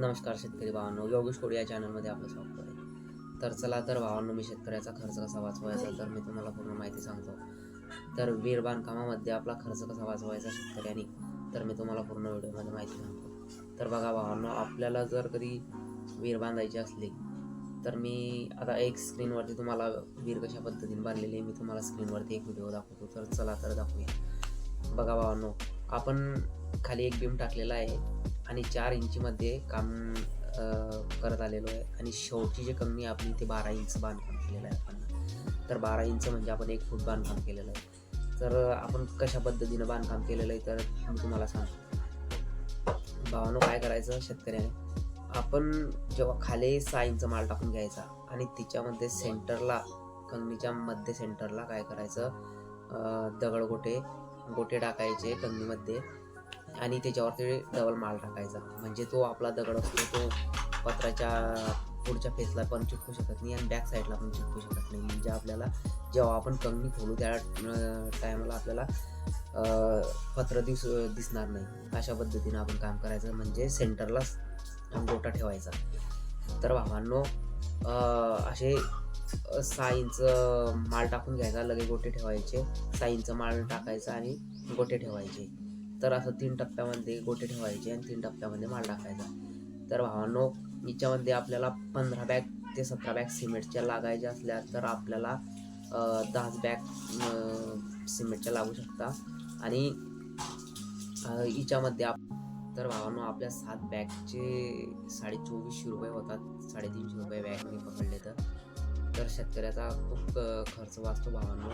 नमस्कार शेतकरी भावांनो योगेश कोडी या चॅनलमध्ये आपलं स्वागत आहे. तर चला तर भावांनो मी शेतकऱ्याचा खर्च कसा वाचवायचा तर मी तुम्हाला पूर्ण माहिती सांगतो. तर वीर बांधकामामध्ये आपला खर्च कसा वाचवायचा शेतकऱ्यांनी तर मी तुम्हाला पूर्ण व्हिडिओमध्ये माहिती सांगतो. तर बघा भावांनो आपल्याला जर कधी वीर बांधायची असली तर मी आता एक स्क्रीनवरती तुम्हाला वीर कशा पद्धतीने बांधलेली आहे मी तुम्हाला स्क्रीनवरती एक व्हिडिओ दाखवतो. तर चला तर दाखवूया. बघा भावांनो आपण खाली एक बीम टाकलेला आहे. आणि चार इंचीमध्ये काम करत आलेलो आहे. आणि शेवटची जी कमी आपली ते बारा इंच बांधकाम केलेलं आहे आपण. तर बारा इंच म्हणजे आपण एक फूट बांधकाम केलेलं आहे. तर आपण कशा पद्धतीनं बांधकाम केलेलं आहे तर मी तुम्हाला सांगतो. भावानं काय करायचं शेतकऱ्याने? आपण जेव्हा खाली सहा इंच माल टाकून घ्यायचा आणि तिच्यामध्ये सेंटरला कंगणीच्या मध्य सेंटरला काय करायचं? दगड गोटे गोटे टाकायचे कंगणीमध्ये आणि त्याच्यावरती डबल माल टाकायचा. म्हणजे तो आपला दगड असतो तो पत्राच्या पुढच्या फेसला पण चिटकू शकत नाही आणि बॅक साईडला पण चिटकू शकत नाही. म्हणजे आपल्याला जेव्हा आपण कंगणी खोलू त्या टायमाला आपल्याला पत्र दिस दिसणार नाही. अशा पद्धतीनं आपण काम करायचं. म्हणजे सेंटरला अंगोटा ठेवायचा. तर भावांनो असे अं, सहा इंच माल टाकून घ्यायचा. लगे गोटे ठेवायचे. सहा इंच माल टाकायचा आणि गोटे ठेवायचे. तर असं तीन टप्प्यामध्ये गोटे ठेवायचे आणि तीन टप्प्यामध्ये माल टाकायचा. तर भावांनो याच्यामध्ये आपल्याला पंधरा बॅग ते सतरा बॅग सिमेंटच्या लागायच्या असल्या तर आपल्याला दहाच बॅग सिमेंटच्या लागू शकता. आणि हिच्यामध्ये आप तर भावांनो आपल्या सात बॅगचे साडे चोवीसशे रुपये होतात. साडेतीनशे रुपये बॅग मी पकडले तर. तर शेतकऱ्याचा खूप खर्च वाचतो भावांनो.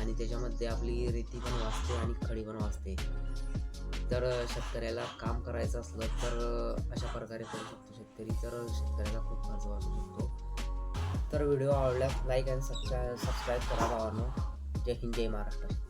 आणि त्याच्यामध्ये आपली रेती पण वाचते आणि खडी पण वाचते. तर शेतकऱ्याला काम करायचं असलं तर अशा प्रकारे करू शकतो शेतकरी. तर शेतकऱ्याला खूप खर्च वाचू शकतो. तर व्हिडिओ आवडल्यास लाईक आणि सबस्क्राईब सबस्क्राईब करा भावांनो. जय हिंद जय महाराष्ट्र.